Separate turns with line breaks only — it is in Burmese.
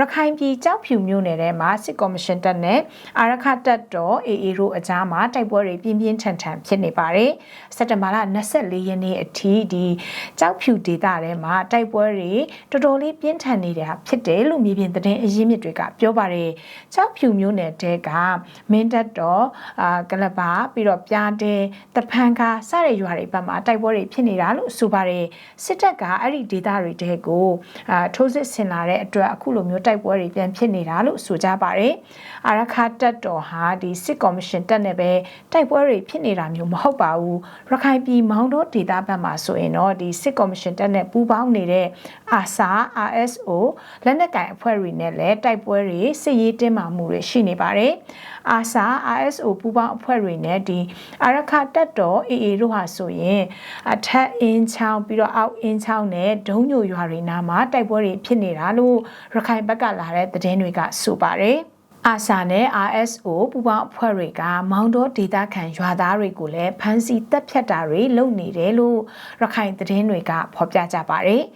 ရခိုင်ပြည်ကြောက်ဖြူမြို့နယ်ထဲမှာစစ်ကော်မရှင်တပ်နဲ့အာရခတပ်တော် AA တို့အကြားမှာတိုက်ပွဲတွေပြင်းပြင်းထန်ထန်ဖြစ်နေပါတယ်စက်တဘာလ24ရက်နေ့အထိဒီကြောက်ဖြူဒေသထဲမှာတိုက်ပွဲတွေတော်တော်လေးပြင်းထန်နေတာဖြစ်တယ်လို့မြေပြင်သတင်းအရင်းမြစ်တွေကပြောပါတယ်ကြောက်ဖြူမြို့နယ်တဲကမင်းတပ်တော်အာကလပါပြီးတော့ပြားတဲတဖန်ကားစတဲ့ရွာတွေဘက်မှာတိုက်ပွဲတွေဖြစ်နေတာလို့ဆိုပါတယ်စစ်တပ်ကအဲ့ဒီဒေသတွေတဲကိုအာထိုးစစ်ဆင်လာတဲ့အတွက်အခုလိုမျိုးတိုက်ပွဲတွေပြန်ဖြစ်နေတာလို့ဆိုကြပါတယ်အာရခတပ်တော်ဟာဒီစစ်ကော်မရှင်တပ်နဲ့ပဲတိုက်ပွဲတွေဖြစ်နေတာမျိုးမဟုတ်ပါဘူးရခိုင်ပြည်မောင်တော်ဒေသဘက်မှာဆိုရင်တော့ဒီစစ်ကော်မရှင်တပ်နဲ့ပူးပေါင်းနေတဲ့အာဆာ RSO လက်နက်ကင်အဖွဲ့တွေနဲ့လည်းတိုက်ပွဲတွေစစ်ရေးတင်းမာမှုတွေရှိနေပါတယ်အာဆာ RSO ပူးပေါင်းအဖွဲ့တွေနဲ့ဒီအာရခတပ်တော် AA တို့ဟာဆိုရင်အထက်အင်းချောင်းပြီးတော့အောက်အင်းချောင်းနဲ့ဒုံညိုရွာတွေနားမှာတိုက်ပွဲတွေဖြစ်နေတာလို့ရခိုင်ဘက်ကလာတဲ့သတင်းတွေကဆိုပါတယ်အာဆာနဲ့ RSO ပူပေါင်းအဖွဲ့တွေကမောင်တော်ဒေသခံရွာသားတွေကိုလည်းဖမ်းဆီးတပ်ဖြတ်တာတွေလုပ်နေတယ်လို့ရခိုင်သတင်းတွေကဖော်ပြကြပါတယ်။